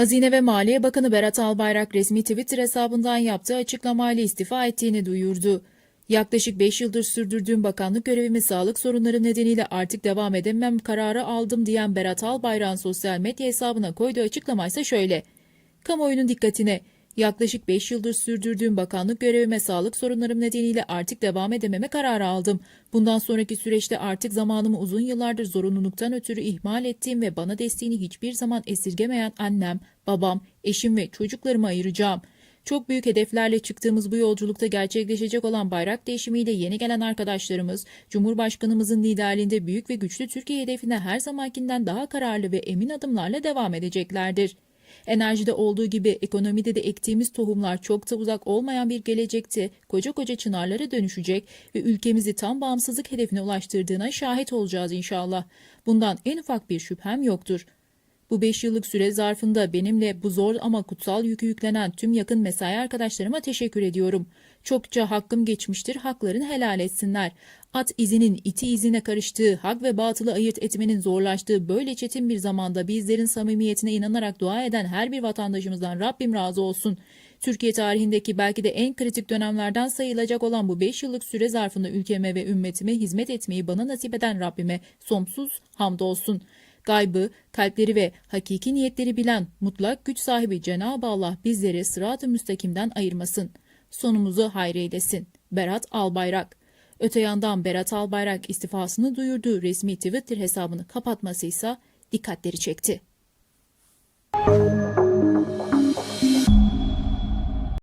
Hazine ve Maliye Bakanı Berat Albayrak resmi Twitter hesabından yaptığı açıklamayla istifa ettiğini duyurdu. Yaklaşık 5 yıldır sürdürdüğüm bakanlık görevimi sağlık sorunları nedeniyle artık devam edemem kararı aldım diyen Berat Albayrak'ın sosyal medya hesabına koyduğu açıklamaysa şöyle. Kamuoyunun dikkatine Yaklaşık 5 yıldır sürdürdüğüm bakanlık görevime sağlık sorunlarım nedeniyle artık devam edememe kararı aldım. Bundan sonraki süreçte artık zamanımı uzun yıllardır zorunluluktan ötürü ihmal ettiğim ve bana desteğini hiçbir zaman esirgemeyen annem, babam, eşim ve çocuklarıma ayıracağım. Çok büyük hedeflerle çıktığımız bu yolculukta gerçekleşecek olan bayrak değişimiyle yeni gelen arkadaşlarımız, Cumhurbaşkanımızın liderliğinde büyük ve güçlü Türkiye hedefine her zamankinden daha kararlı ve emin adımlarla devam edeceklerdir. Enerjide olduğu gibi ekonomide de ektiğimiz tohumlar çok da uzak olmayan bir gelecekte koca koca çınarlara dönüşecek ve ülkemizi tam bağımsızlık hedefine ulaştırdığına şahit olacağız inşallah. Bundan en ufak bir şüphem yoktur. Bu 5 yıllık süre zarfında benimle bu zor ama kutsal yükü yüklenen tüm yakın mesai arkadaşlarıma teşekkür ediyorum. Çokça hakkım geçmiştir, haklarını helal etsinler. At izinin iti izine karıştığı, hak ve batılı ayırt etmenin zorlaştığı böyle çetin bir zamanda bizlerin samimiyetine inanarak dua eden her bir vatandaşımızdan Rabbim razı olsun. Türkiye tarihindeki belki de en kritik dönemlerden sayılacak olan bu 5 yıllık süre zarfında ülkeme ve ümmetime hizmet etmeyi bana nasip eden Rabbime sonsuz hamdolsun. Gaybı, kalpleri ve hakiki niyetleri bilen mutlak güç sahibi Cenab-ı Allah bizleri sırat-ı müstakimden ayırmasın. Sonumuzu hayreylesin. Berat Albayrak Öte yandan Berat Albayrak istifasını duyurduğu resmi Twitter hesabını kapatması ise dikkatleri çekti.